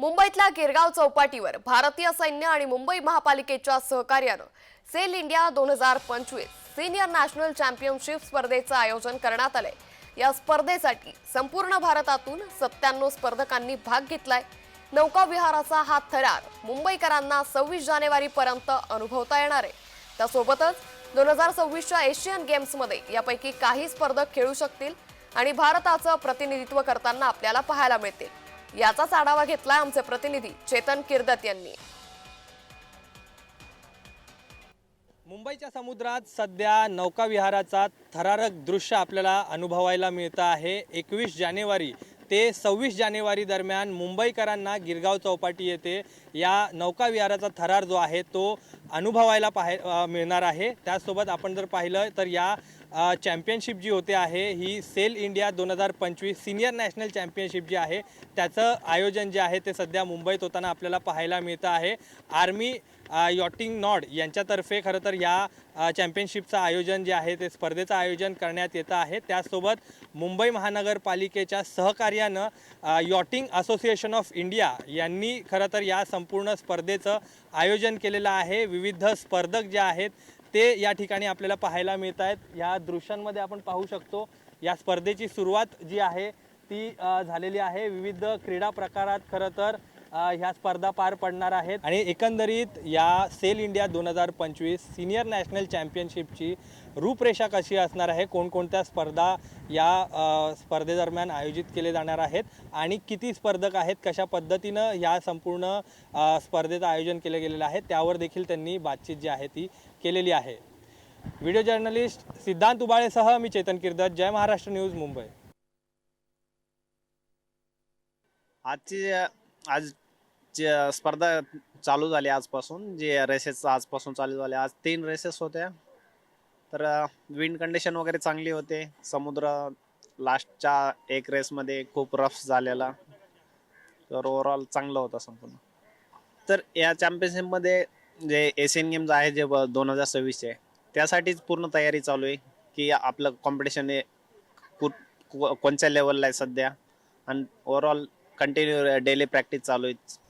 मुंबईतल्या गिरगाव चौपाटीवर भारतीय सैन्य आणि मुंबई महापालिकेच्या सहकार्यानं सेल इंडिया दोन हजार पंचवीस सिनियर नॅशनल चॅम्पियनशिप स्पर्धेचं आयोजन करण्यात आलंय. या स्पर्धेसाठी संपूर्ण भारतातून सत्त्याण्णव स्पर्धकांनी भाग घेतलाय. नौकाविहाराचा हा थरार मुंबईकरांना सव्वीस जानेवारी पर्यंत अनुभवता येणार आहे. त्यासोबतच दोन हजार सव्वीसच्या एशियन गेम्समध्ये यापैकी काही स्पर्धक खेळू शकतील आणि भारताचं प्रतिनिधित्व करताना आपल्याला पाहायला मिळतील. याचाच आढावा घेतलाय आमचे प्रतिनिधी चेतन किर्दत यांनी. मुंबईच्या समुद्रात सध्या नौकाविहाराचा थरारक दृश्य आपल्याला अनुभवायला मिळतं आहे. एकवीस जानेवारी ते सव्वीस जानेवारी दरम्यान मुंबईकरांना गिरगाव चौपाटी येथे या नौकाविहाराचा थरार जो आहे तो अनुभवायला पाहाय मिळणार आहे. त्याचसोबत आपण जर पाहिलं तर या चॅम्पियनशिप जी होते आहे ही सेल इंडिया दोन हजार पंचवीस सिनियर नॅशनल चॅम्पियनशिप जी आहे त्याचं आयोजन जे आहे ते सध्या मुंबईत होताना आपल्याला पाहायला मिळतं आहे. आर्मी यॉटिंग नॉड यांच्यातर्फे खरं तर या चॅम्पियनशिपचं आयोजन जे आहे ते स्पर्धेचं आयोजन करण्यात येतं आहे. त्याचसोबत मुंबई महानगरपालिकेच्या सहकार्यानं यॉटिंग असोसिएशन ऑफ इंडिया यांनी खरं तर या संपूर्ण स्पर्धेचं आयोजन केलेलं आहे. विविध विविध स्पर्धक जे आहेत ते या ठिकाणी आपल्याला पाहायला मिळत आहेत या दृश्यांमध्ये आपण पाहू शकतो या स्पर्धेची सुरुवात जी आहे ती झालेली आहे. विविध क्रीडा प्रकारात खरं तर ह्या स्पर्धा पार पडणार आहेत. आणि एकंदरीत या सेल इंडिया दोन हजार पंचवीस सिनियर नॅशनल चॅम्पियनशिपची रूपरेषा कशी असणार आहे? कोणकोणत्या स्पर्धा या स्पर्धेदरम्यान आयोजित केले जाणार आहेत? आणि किती स्पर्धक आहेत? कशा पद्धतीनं या संपूर्ण स्पर्धेचं आयोजन केलं गेलेलं आहे? त्यावर देखील त्यांनी बातचीत जी आहे ती केलेली आहे. व्हिडिओ जर्नलिस्ट सिद्धांत उबाळेसह मी चेतन किर्दत. जय महाराष्ट्र न्यूज मुंबई. आजची आज जे स्पर्धा चालू झाली आजपासून जे रेसेस आजपासून चालू झाले आज तीन रेसेस होत्या. तर विंड कंडिशन वगैरे चांगली होते. समुद्र लास्टच्या एक रेसमध्ये खूप रफ झालेला. तर ओव्हरऑल चांगलं होतं संपूर्ण. तर या चॅम्पियनशिपमध्ये जे एशियन गेम्स आहे जे दोन हजार सव्वीसचे त्यासाठीच पूर्ण तयारी चालू आहे की आपलं कॉम्पिटिशन हे कु कोणत्या लेवलला आहे सध्या? आणि ओव्हरऑल कंटिन्यू डेली प्रॅक्टिस चालू आहे.